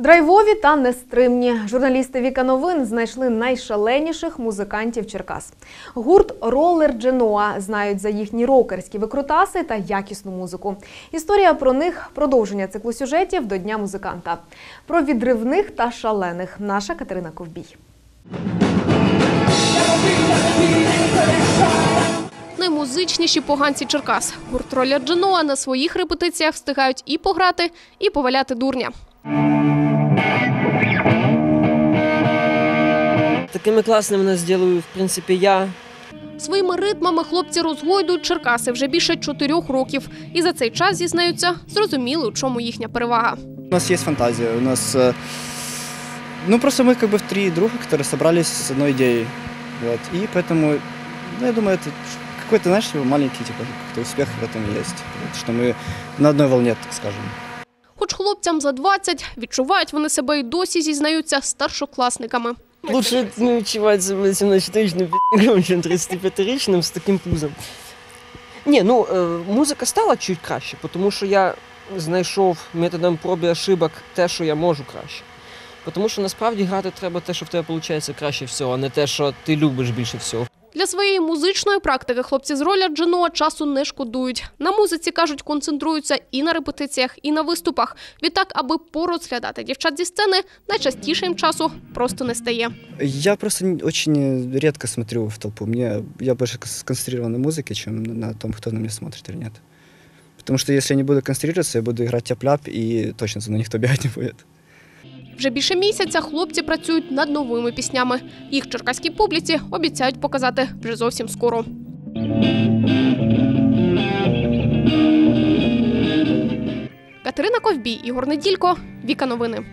Драйвові та нестримні журналісти Віка Новин знайшли найшаленіших музикантів Черкас. Гурт Ролер Дженоа знають за їхні рокерські викрутаси та якісну музику. Історія про них продовження циклу сюжетів до Дня музиканта. Про відривних та шалених наша Катерина Ковбій. Наймузичніші поганці Черкас. Гурт Роля Дженоа на своїх репетиціях встигають і пограти, і поваляти дурня. Такими класними нас зробив, в принципі, я. Своїми ритмами хлопці розгойдують Черкаси вже більше чотирьох років. І за цей час зізнаються, зрозуміли, у чому їхня перевага. У нас есть фантазия, у нас... э, Ну, просто мы как бы три друга, которые собрались с одной идеей. Вот. И поэтому, ну, я думаю, это какой-то, знаешь, маленький типа, какой-то успех в этом есть. Вот, что мы на одной волне, так скажем. Хоч хлопцям за 20, відчувають вони себе і досі зізнаються старшокласниками. Лучше не відчувати себе 17-річним пі***ком, чим 35-річним з таким пузом. Ні, ну е, музика стала чуть краще, тому що я знайшов методом проб і ошибок те, що я можу краще. Тому що насправді грати треба те, що в тебе виходить краще всього, а не те, що ти любиш більше всього. Для своєї музичної практики хлопці з роля Дженоа часу не шкодують. На музиці, кажуть, концентруються і на репетиціях, і на виступах. Відтак, аби порозглядати дівчат зі сцени, найчастіше їм часу просто не стає. Я просто очень редко смотрю в толпу. Мне, я больше сконцентрирован на музыке, чем на том, кто на меня смотрит или нет. Потому что если я не буду концентрироваться, я буду играть тяп-ляп, и точно за никто бегать не будет. Вже більше місяця хлопці працюють над новими піснями. Їх черкаській публіці обіцяють показати вже зовсім скоро. Катерина Ковбій, Ігор Неділько, Віка Новини.